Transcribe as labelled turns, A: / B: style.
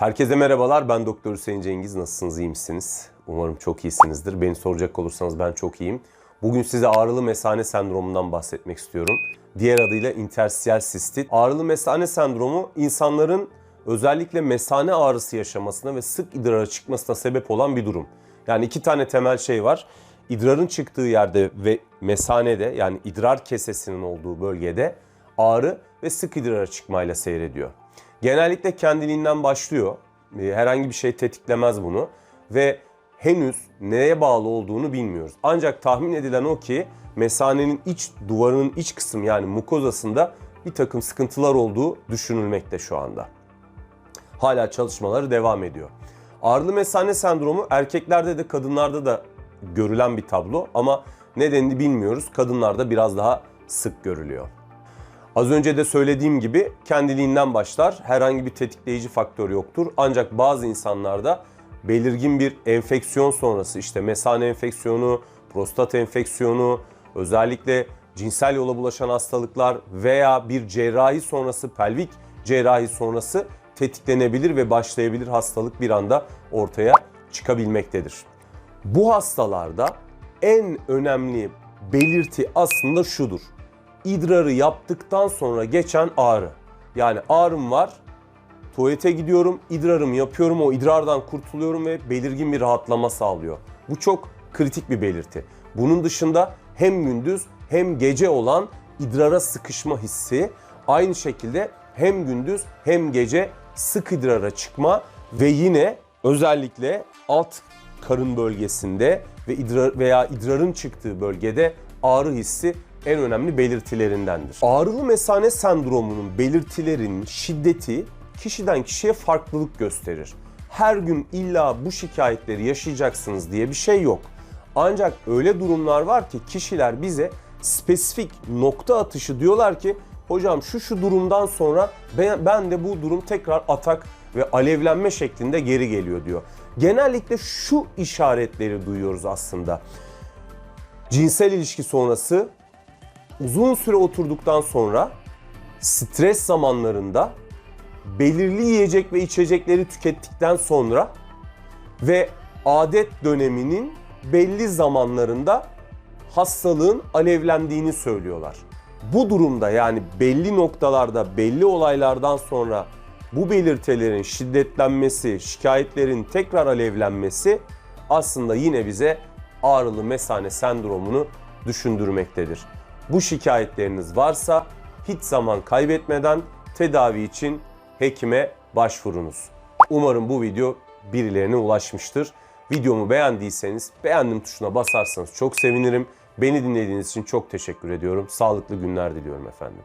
A: Herkese merhabalar. Ben Doktor Hüseyin Cengiz. Nasılsınız? iyi misiniz? Umarım çok iyisinizdir. Beni soracak olursanız ben çok iyiyim. Bugün size ağrılı mesane sendromundan bahsetmek istiyorum. Diğer adıyla intersiyel sistit. Ağrılı mesane sendromu insanların özellikle mesane ağrısı yaşamasına ve sık idrara çıkmasına sebep olan bir durum. Yani iki tane temel şey var. İdrarın çıktığı yerde ve mesanede yani idrar kesesinin olduğu bölgede ağrı ve sık idrara çıkmayla seyrediyor. Genellikle kendiliğinden başlıyor. Ee, Herhangi bir şey tetiklemez bunu ve henüz neye bağlı olduğunu bilmiyoruz. Ancak tahmin edilen o ki mesanenin iç duvarının iç kısmı yani mukozasında bir takım sıkıntılar olduğu düşünülmekte şu anda. Hala çalışmaları devam ediyor. Ağrılı mesane sendromu erkeklerde de kadınlarda da görülen bir tablo ama nedenini bilmiyoruz. Kadınlarda biraz daha sık görülüyor. Az önce de söylediğim gibi kendiliğinden başlar. Herhangi bir tetikleyici faktör yoktur. Ancak bazı insanlarda belirgin bir enfeksiyon sonrası işte mesane enfeksiyonu, prostat enfeksiyonu, özellikle cinsel yola bulaşan hastalıklar veya bir cerrahi sonrası pelvik cerrahi sonrası tetiklenebilir ve başlayabilir hastalık bir anda ortaya çıkabilmektedir. Bu hastalarda en önemli belirti aslında şudur. İdrarı yaptıktan sonra geçen ağrı. Yani ağrım var, tuvalete gidiyorum, idrarımı yapıyorum, o idrardan kurtuluyorum ve belirgin bir rahatlama sağlıyor. Bu çok kritik bir belirti. Bunun dışında hem gündüz hem gece olan idrara sıkışma hissi, aynı şekilde hem gündüz hem gece sık idrara çıkma ve yine özellikle alt karın bölgesinde ve idrar veya idrarın çıktığı bölgede ağrı hissi en önemli belirtilerindendir. Ağrılı mesane sendromunun belirtilerinin şiddeti kişiden kişiye farklılık gösterir. Her gün illa bu şikayetleri yaşayacaksınız diye bir şey yok. Ancak öyle durumlar var ki kişiler bize spesifik nokta atışı diyorlar ki hocam şu şu durumdan sonra ben, ben de bu durum tekrar atak ve alevlenme şeklinde geri geliyor diyor. Genellikle şu işaretleri duyuyoruz aslında. Cinsel ilişki sonrası uzun süre oturduktan sonra stres zamanlarında belirli yiyecek ve içecekleri tükettikten sonra ve adet döneminin belli zamanlarında hastalığın alevlendiğini söylüyorlar. Bu durumda yani belli noktalarda belli olaylardan sonra bu belirtilerin şiddetlenmesi, şikayetlerin tekrar alevlenmesi aslında yine bize ağrılı mesane sendromunu düşündürmektedir. Bu şikayetleriniz varsa hiç zaman kaybetmeden tedavi için hekime başvurunuz. Umarım bu video birilerine ulaşmıştır. Videomu beğendiyseniz beğendim tuşuna basarsanız çok sevinirim. Beni dinlediğiniz için çok teşekkür ediyorum. Sağlıklı günler diliyorum efendim.